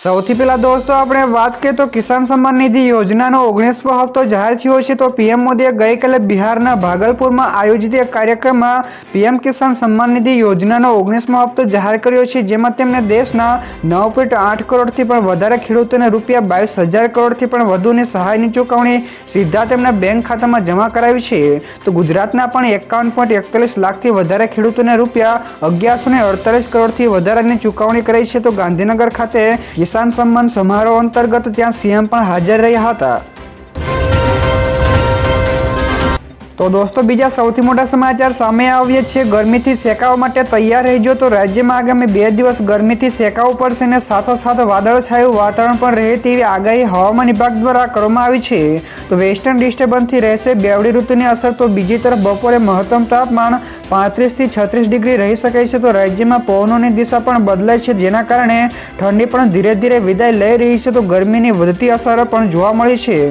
સૌથી પહેલા દોસ્તો, આપણે વાત કરીએ તો કિસાન સન્માન નિધિ યોજનાનો ઓગણીસમો હપ્તો જાહેર થયો છે. તો પીએમ મોદીએ ગઈકાલે બિહારના ભાગલપુરમાં આયોજિત એક કાર્યક્રમમાં પીએમ કિસાન સન્માન નિધિ યોજનાનો ઓગણીસમો હપ્તો જાહેર કર્યો છે, જેમાં તેમણે દેશના નવ પોઈન્ટ આઠ કરોડથી પણ વધારે ખેડૂતોને રૂપિયા બાવીસ હજાર કરોડથી પણ વધુની સહાયની ચૂકવણી સીધા તેમના બેંક ખાતામાં જમા કરાવી છે. તો ગુજરાતના પણ એકાવન પોઈન્ટ એકતાલીસ લાખથી વધારે ખેડૂતોને રૂપિયા અગિયારસો ને અડતાલીસ કરોડથી વધારાની ચૂકવણી કરી છે. તો ગાંધીનગર ખાતે કિસાન સન્માન સમારોહ અંતર્ગત ત્યાં સીએમ પણ હાજર રહ્યા હતા. તો દોસ્તો, બીજા સૌથી મોટા સમાચાર સામે આવ્યા છે. ગરમીથી શેકાવા માટે તૈયાર રહેજો તો રાજ્યમાં આગામી બે દિવસ ગરમીથી શેકાવું પડશે અને સાથોસાથ વાદળછાયું વાતાવરણ પણ રહે તેવી આગાહી હવામાન વિભાગ દ્વારા કરવામાં આવી છે. તો વેસ્ટર્ન ડિસ્ટર્બન્સથી રહેશે બેવડી ઋતુની અસર તો બીજી તરફ બપોરે મહત્તમ તાપમાન પાંત્રીસથી છત્રીસ ડિગ્રી રહી શકે છે. તો રાજ્યમાં પવનોની દિશા પણ બદલાય છે, જેના કારણે ઠંડી પણ ધીરે ધીરે વિદાય લઈ રહી છે. તો ગરમીની વધતી અસર પણ જોવા મળી છે.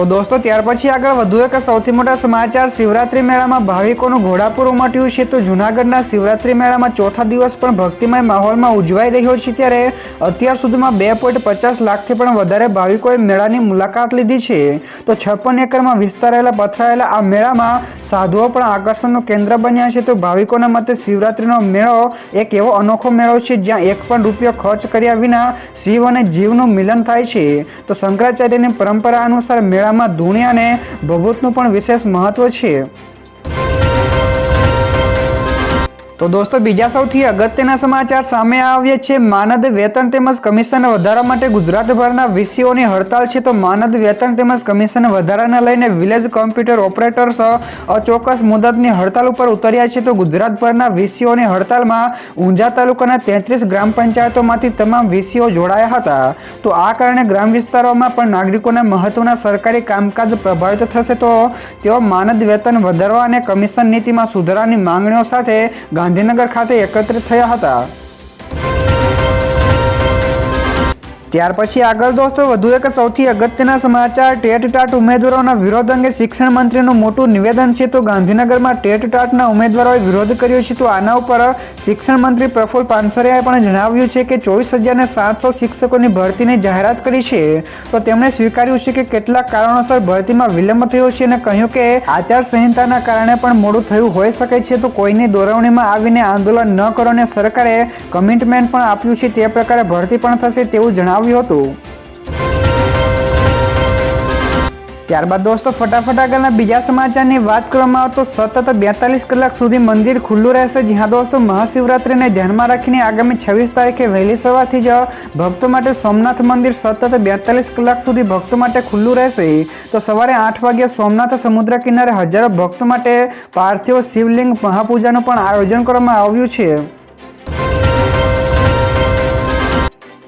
તો દોસ્તો, ત્યાર પછી આગળ વધુ એક સૌથી મોટા સમાચાર. શિવરાત્રી મેળામાં ભાવિકોનું ઘોડાપુર ઉમટ્યું છે. તો જૂનાગઢના શિવરાત્રી મેળામાં ચોથા દિવસ પણ ભક્તિમય માહોલમાં ઉજવાઈ રહ્યો છે. ત્યારે અત્યાર સુધીમાં બે પોઈન્ટ પચાસ લાખથી પણ વધારે ભાવિકોએ મેળાની મુલાકાત લીધી છે. તો છપ્પન એકરમાં વિસ્તારેલા પથરાયેલા આ મેળામાં સાધુઓ પણ આકર્ષણનું કેન્દ્ર બન્યા છે. તો ભાવિકોના મતે શિવરાત્રીનો મેળો એક એવો અનોખો મેળો છે, જ્યાં એક પણ રૂપિયો ખર્ચ કર્યા વિના શિવ અને જીવનું મિલન થાય છે. તો શંકરાચાર્યની પરંપરા અનુસાર મેળામાં ધૂણી અને ભભૂતનું પણ વિશેષ મહત્વ છે. તો દોસ્તો, બીજા સૌથી અગત્યના સમાચાર સામે આવ્યા છે. માનદ વેતન તેમજ કમિશન વધારા માટે ગુજરાતભરના વીસીઓની હડતાલ છે. તો માનદ વેતન તેમજ કમિશન વધારાને લઈને વિલેજ કોમ્પ્યુટર ઓપરેટર્સ અચોક્કસ મુદતની હડતાલ ઉપર ઉતર્યા છે. તો ગુજરાતભરના વીસીઓની હડતાલમાં ઊંઝા તાલુકાના તેત્રીસ ગ્રામ પંચાયતોમાંથી તમામ વીસીઓ જોડાયા હતા. તો આ કારણે ગ્રામ વિસ્તારોમાં પણ નાગરિકોના મહત્વના સરકારી કામકાજ પ્રભાવિત થશે. તો તેઓ માનદ વેતન વધારવા અને કમિશન નીતિમાં સુધારાની માંગણીઓ સાથે ગાંધીનગર ખાતે એકત્રિત થયા હતા. ત્યાર પછી આગળ દોસ્તો, વધુ એક સૌથી અગત્યના સમાચાર. ટેટ ટાટ ઉમેદવારોના વિરોધ અંગે શિક્ષણ મંત્રીનું મોટું નિવેદન છે. તો ગાંધીનગરમાં ટેટ ટાટના ઉમેદવારોએ વિરોધ કર્યો છે. તો આના ઉપર શિક્ષણ મંત્રી પ્રફુલ પાનસરિયાએ પણ જણાવ્યું છે કે ચોવીસ હજારને સાતસો શિક્ષકોની ભરતીની જાહેરાત કરી છે. તો તેમણે સ્વીકાર્યું છે કે કેટલાક કારણોસર ભરતીમાં વિલંબ થયો છે અને કહ્યું કે આચાર સંહિતાના કારણે પણ મોડું થયું હોઈ શકે છે. તો કોઈની દોરવણીમાં આવીને આંદોલન ન કરો અને સરકારે કમિટમેન્ટ પણ આપ્યું છે. તે પ્રકારે ભરતી પણ થશે તેવું જણાવ્યું આવ્યું હતું. ત્યારબાદ દોસ્તો, ફટાફટ આગળના બીજા સમાચારની વાત કરવામાં આવે તો સતત બેતાલીસ કલાક સુધી મંદિર ખુલ્લું રહેશે. જ્યાં દોસ્તો, મહાશિવરાત્રિને ધ્યાનમાં રાખીને આગામી છવ્વીસ તારીખે વહેલી સવારથી જ ભક્તો માટે સોમનાથ મંદિર સતત બેતાલીસ કલાક સુધી ભક્તો માટે ખુલ્લું રહેશે. તો સવારે આઠ વાગ્યા સોમનાથ સમુદ્ર કિનારે હજારો ભક્તો માટે પાર્થિવ શિવલિંગ મહાપૂજાનું પણ આયોજન કરવામાં આવ્યું છે.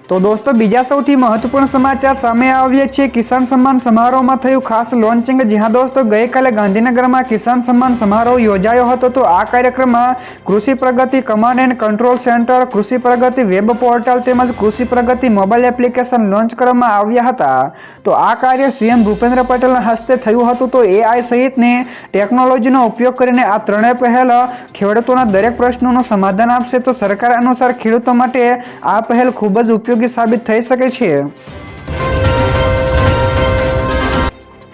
તો દોસ્તો, બીજા સૌથી મહત્વપૂર્ણ સમાચાર સામે આવ્યા છે. કિસાન સન્માન સમારોહમાં થયું ખાસ લોન્ચિંગ જ્યાં દોસ્તો, ગઈકાલે ગાંધીનગરમાં કિસાન સન્માન સમારોહ યોજાયો હતો. તો આ કાર્યક્રમમાં Krishi Pragati command and control centre Krishi Pragati web portal તેમજ કૃષિ પ્રગતિ મોબાઈલ એપ્લિકેશન લોન્ચ કરવામાં આવ્યા હતા. તો આ કાર્ય સીએમ ભૂપેન્દ્ર પટેલના હસ્તે થયું હતું. તો એઆઈ સહિતની ટેકનોલોજીનો ઉપયોગ કરીને આ ત્રણેય પહેલ ખેડૂતોના દરેક પ્રશ્નોનું સમાધાન આપશે. તો સરકાર અનુસાર ખેડૂતો માટે આ પહેલ ખૂબ જ ઉપયોગી સાબિત થઈ શકે છે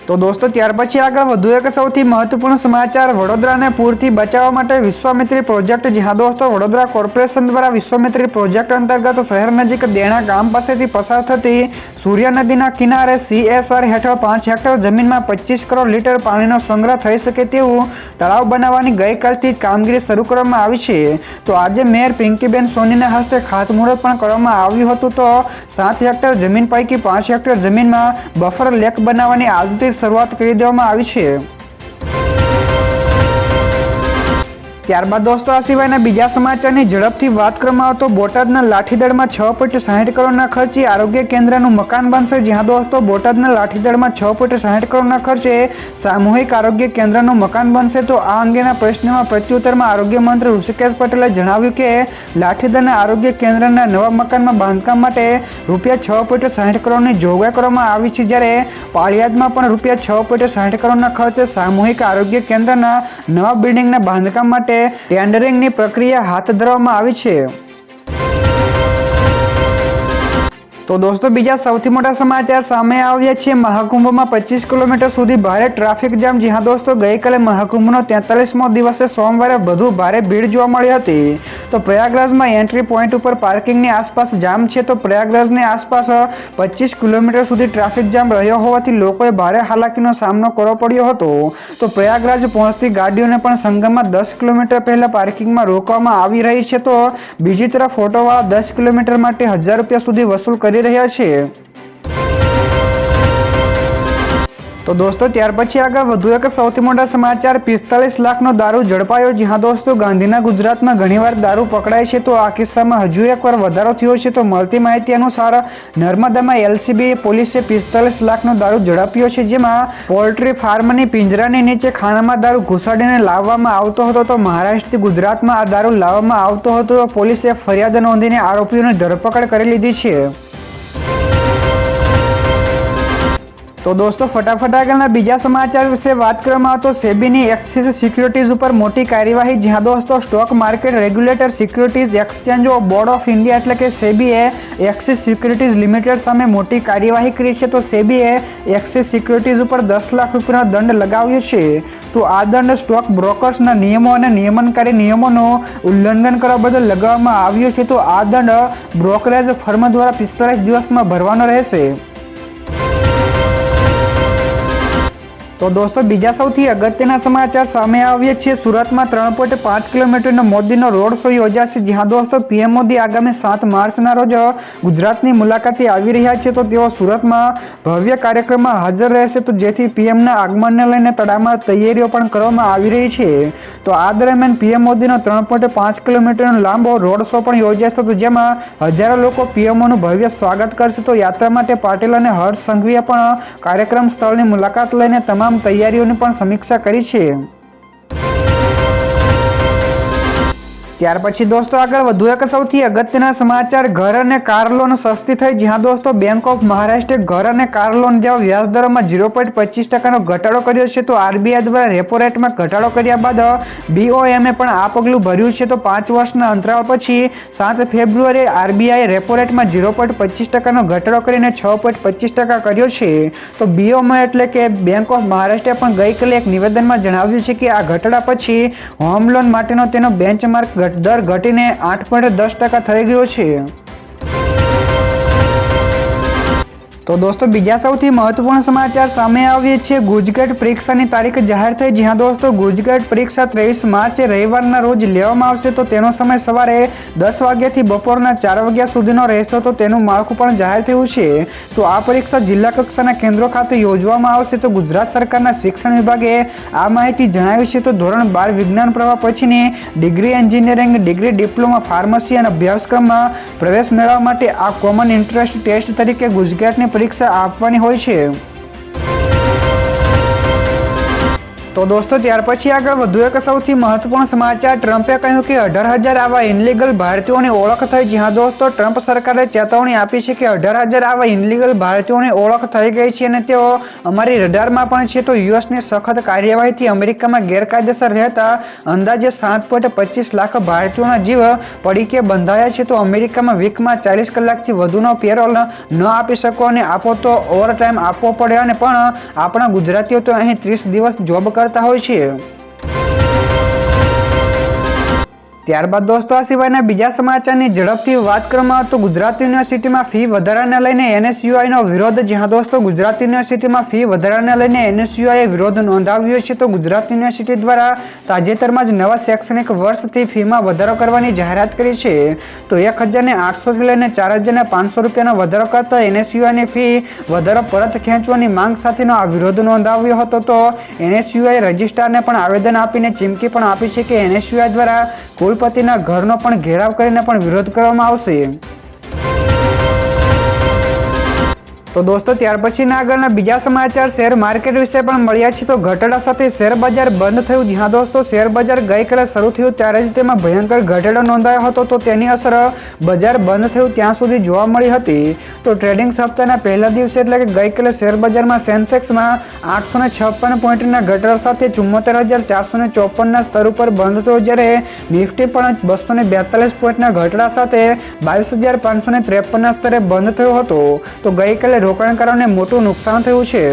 તો દોસ્તો, ત્યાર પછી આગળ વધુ એક સૌથી મહત્વપૂર્ણ સમાચાર વડોદરાને પૂરથી બચાવવા માટે વિશ્વામિત્રી પ્રોજેક્ટ જ્યાં દોસ્તો વડોદરા કોર્પોરેશન દ્વારા વિશ્વામિત્રી પ્રોજેક્ટ અંતર્ગત શહેર નજીક દેણા ગામ પાસેથી પસાર થતી સૂર્ય નદીના કિનારે સીએસઆર હેઠળ પાંચ હેક્ટર જમીનમાં પચીસ કરોડ લીટર પાણીનો સંગ્રહ થઈ શકે તેવું તળાવ બનાવવાની ગઈકાલથી કામગીરી શરૂ કરવામાં આવી છે. તો આજે મેયર પિંકીબેન સોનીના હસ્તે ખાતમુહૂર્ત પણ કરવામાં આવ્યું હતું. તો સાત હેક્ટર જમીન પૈકી પાંચ હેક્ટર જમીનમાં બફર લેક બનાવવાની આજથી શરૂઆત કરી દેવામાં આવી છે. ત્યારબાદ દોસ્તો, આ સિવાયના બીજા સમાચારની ઝડપથી વાત કરવામાં આવે તો બોટાદના લાઠીદળમાં છ પોઈન્ટ સાહીઠ કરોડના ખર્ચે આરોગ્ય કેન્દ્રનું મકાન બનશે. જ્યાં દોસ્તો, બોટાદના લાઠીદળમાં છ પોઈન્ટ સાહીઠ કરોડના ખર્ચે સામૂહિક આરોગ્ય કેન્દ્રનું મકાન બનશે. તો આ અંગેના પ્રશ્નમાં પ્રત્યુત્તરમાં આરોગ્ય મંત્રી ઋષિકેશ પટેલે જણાવ્યું કે લાઠીદળના આરોગ્ય કેન્દ્રના નવા મકાનમાં બાંધકામ માટે રૂપિયા છ પોઈન્ટ સાહીઠ કરોડની જોગવાઈ કરવામાં આવી છે. જ્યારે પાળિયાદમાં પણ રૂપિયા છ પોઈન્ટ સાહીઠ કરોડના ખર્ચે સામૂહિક આરોગ્ય કેન્દ્રના નવા બિલ્ડિંગના બાંધકામ માટે ટેન્ડરિંગની પ્રક્રિયા હાથ ધરવામાં આવી છે. તો દોસ્તો, બીજા સૌથી મોટા સમાચાર સામે આવ્યા છે. મહાકુંભમાં પચીસ કિલોમીટર સુધી ભારે ટ્રાફિક જામ. જ્યાં દોસ્તો, ગઈકાલે મહાકુંભનો તેતાલીસમો દિવસે સોમવારે વધુ ભારે ભીડ જોવા મળી હતી. તો પ્રયાગરાજમાં એન્ટ્રી પોઈન્ટ ઉપર પાર્કિંગની આસપાસ જામ છે. તો પ્રયાગરાજની આસપાસ પચીસ કિલોમીટર સુધી ટ્રાફિક જામ રહ્યો હોવાથી લોકોએ ભારે હાલાકીનો સામનો કરવો પડ્યો હતો. તો પ્રયાગરાજ પહોંચતી ગાડીઓને પણ સંગમમાં દસ કિલોમીટર પહેલાં પાર્કિંગમાં રોકવામાં આવી રહી છે. તો બીજી તરફ ફોટોવાળા દસ કિલોમીટર માટે હજાર રૂપિયા સુધી વસૂલ કરી રહ્યા છે તો દોસ્તો, ત્યાર પછી આગળ વધુ એક સૌથી મોટા સમાચાર. પિસ્તાલીસ લાખનો દારૂ ઝડપાયો. જ્યાં દોસ્તો, ગાંધીના ગુજરાતમાં ઘણીવાર દારૂ પકડાય છે. તો આ કિસ્સામાં હજુ એકવાર વધારો થયો છે. તો મળતી માહિતી અનુસાર નર્મદામાં એલસીબી પોલીસે પિસ્તાલીસ લાખનો દારૂ ઝડપ્યો છે. જેમાં પોલ્ટ્રી ફાર્મની પિંજરાની નીચે ખાણામાં દારૂ ઘુસાડીને લાવવામાં આવતો હતો. તો મહારાષ્ટ્રથી ગુજરાતમાં આ દારૂ લાવવામાં આવતો હતો. પોલીસે ફરિયાદ નોંધીને આરોપીઓની ધરપકડ કરી લીધી છે. તો દોસ્તો, ફટાફટ આગળના બીજા સમાચાર વિશે વાત કરવામાં તો સેબીની એક્સિસ સિક્યુરિટીઝ ઉપર મોટી કાર્યવાહી, જ્યાં દોસ્તો stock market regulator securities exchange of board of India એટલે કે સેબીએ એક્સિસ સિક્યુરિટીઝ લિમિટેડ સામે મોટી કાર્યવાહી કરી છે. તો સેબીએ એક્સિસ સિક્યુરિટીઝ ઉપર દસ લાખ રૂપિયાનો દંડ લગાવ્યો છે. તો આ દંડ સ્ટોક બ્રોકર્સના નિયમો અને નિયમનકારી નિયમોનું ઉલ્લંઘન કરવા બદલ લગાવવામાં આવ્યો છે. તો આ દંડ બ્રોકરેજ ફર્મ દ્વારા પિસ્તાલીસ દિવસમાં ભરવાનો રહેશે. તો દોસ્તો, બીજા સૌથી અગત્યના સમાચાર સામે આવીએ છીએ. સુરતમાં ત્રણ પોઈન્ટ પાંચ કિલોમીટરનો મોદીનો રોડ શો યોજાશે, જ્યાં દોસ્તો પીએમ મોદી આગામી સાત માર્ચના રોજ ગુજરાતની મુલાકાતે આવી રહ્યા છે. તો તેઓ સુરતમાં ભવ્ય કાર્યક્રમમાં હાજર રહેશે. તો જેથી પીએમના આગમનને લઈને તડામાર તૈયારીઓ પણ કરવામાં આવી રહી છે. તો આ દરમિયાન પીએમ મોદીનો ત્રણ પોઈન્ટ પાંચ કિલોમીટરનો લાંબો રોડ શો પણ યોજાશે. તો જેમાં હજારો લોકો પીએમઓનું ભવ્ય સ્વાગત કરશે. તો યાત્રા માટે પાટીલ અને હર્ષ સંઘવીએ પણ કાર્યક્રમ સ્થળની મુલાકાત લઈને તમામ તમામ તૈયારીઓની પણ સમીક્ષા કરી છે. ત્યાર પછી દોસ્તો આગળ વધુ એક સૌથી અગત્યના સમાચાર, ઘર અને કાર લોન સસ્તી થઈ, જ્યાં દોસ્તો બેંક ઓફ મહારાષ્ટ્રે ઘર અને કાર લોન જેવા વ્યાજ દરોમાં ઝીરો પોઈન્ટ પચીસ ટકાનો ઘટાડો કર્યો છે. તો આરબીઆઈ દ્વારા રેપો રેટમાં ઘટાડો કર્યા બાદ બીઓએમએ પણ આ પગલું ભર્યું છે. તો પાંચ વર્ષના અંતરાલ પછી સાત ફેબ્રુઆરીએ આરબીઆઈ રેપો રેટમાં ઝીરો પોઈન્ટ પચીસ ટકાનો ઘટાડો કરીને છ પોઈન્ટ પચીસ ટકા કર્યો છે. તો બીઓએમએ એટલે કે બેંક ઓફ મહારાષ્ટ્રે પણ ગઈકાલે એક નિવેદનમાં જણાવ્યું છે કે આ ઘટાડા પછી હોમ લોન માટેનો તેનો બેન્ચમાર્ક દર ઘટીને આઠ પોઈન્ટ દસ ટકા થઈ ગયો છે. તો દોસ્તો, બીજા સૌથી મહત્વપૂર્ણ સમાચાર સામે આવીએ છીએ. ગુજકેટ પરીક્ષાની તારીખ જાહેર થઈ. જ્યાં દોસ્તો, ગુજકેટ પરીક્ષા ત્રેવીસ માર્ચે રવિવારના રોજ લેવામાં આવશે. તો તેનો સમય સવારે દસ વાગ્યાથી બપોરના ચાર વાગ્યા સુધીનો રહેશે. તો તેનું માળખું પણ જાહેર થયું છે. તો આ પરીક્ષા જિલ્લા કક્ષાના કેન્દ્રો ખાતે યોજવામાં આવશે. તો ગુજરાત સરકારના શિક્ષણ વિભાગે આ માહિતી જણાવી છે. તો ધોરણ બાર વિજ્ઞાન પ્રવાહ પછીની degree engineering, degree diploma, pharmacy અને અભ્યાસક્રમમાં પ્રવેશ મેળવવા માટે આ કોમન ઇન્ટરેસ્ટ ટેસ્ટ તરીકે ગુજકેટની પરીક્ષા આપવાની હોય છે? તો દોસ્તો, ત્યાર પછી આગળ વધુ એક સૌથી મહત્વપૂર્ણ સમાચાર. ટ્રમ્પે કહ્યું કે અઢાર હજાર આવા ઇનલીગલ ભારતીયોની ઓળખ થઈ. જ્યાં દોસ્તો, ટ્રમ્પ સરકારે ચેતવણી આપી છે કે અઢાર હજાર આવા ઇનલીગલ ભારતીયોની ઓળખ થઈ ગઈ છે અને તેઓ અમારી રડારમાં પણ છે. તો યુએસની સખત કાર્યવાહીથી અમેરિકામાં ગેરકાયદેસર રહેતા અંદાજે સાત પોઈન્ટ પચીસ લાખ ભારતીયોના જીવ પડીકે બંધાયા છે. તો અમેરિકામાં વીકમાં ચાલીસ કલાકથી વધુનો પેરોલ ન આપી શકો અને આપો તો ઓવરટાઈમ આપવો પડે અને પણ આપણા ગુજરાતીઓ તો અહીં ત્રીસ દિવસ જોબ કરતા હોય છે ત્યારબાદ દોસ્તો, આ સિવાયના બીજા સમાચારની ઝડપથી વાત કરવામાં તો ગુજરાત યુનિવર્સિટીમાં ફી વધારાને લઈને એનએસયુઆઈનો વિરોધ. જ્યાં દોસ્તો, ગુજરાત યુનિવર્સિટીમાં ફી વધારાને લઈને એનએસયુઆઈએ વિરોધ નોંધાવ્યો છે તો ગુજરાત યુનિવર્સિટી દ્વારા તાજેતરમાં જ નવા શૈક્ષણિક વર્ષથી ફીમાં વધારો કરવાની જાહેરાત કરી છે. તો એક હજારને આઠસોથી લઈને ચાર હજારને પાંચસો રૂપિયાનો વધારો કરતા એનએસયુઆઈની ફી વધારો પરત ખેંચવાની માંગ સાથેનો આ વિરોધ નોંધાવ્યો હતો. તો એનએસયુઆઈ રજિસ્ટ્રારને પણ આવેદન આપીને ચીમકી પણ આપી છે કે એનએસયુઆઈ દ્વારા કુલપતિના ઘરનો પણ ઘેરાવ કરીને પણ વિરોધ કરવામાં આવશે. તો દોસ્તો, ત્યાર પછીના આગળના બીજા સમાચાર શેર માર્કેટ વિશે પણ મળ્યા છે. તો ઘટાડા સાથે શેર બજાર બંધ થયું. જ્યાં દોસ્તો, શેર બજાર ગઈકાલે શરૂ થયું ત્યારે જ તેમાં ભયંકર ઘટાડો નોંધાયો હતો. તો તેની અસર બજાર બંધ થયું ત્યાં સુધી જોવા મળી હતી. તો ટ્રેડિંગ સપ્તાહના પહેલા દિવસે એટલે કે ગઈકાલે શેર બજારમાં સેન્સેક્સમાં આઠસો ને છપ્પન પોઈન્ટના ઘટાડા સાથે ચુમ્મોતેર હજાર ચારસો ને ચોપનના સ્તર ઉપર બંધ થયો જ્યારે નિફ્ટી પણ બસો ને બેતાલીસ પોઈન્ટના ઘટાડા સાથે બાવીસ હજાર પાંચસો ને ત્રેપનના સ્તરે બંધ થયો હતો. તો ગઈકાલે રોકાણકારોને મોટું નુકસાન થયું છે.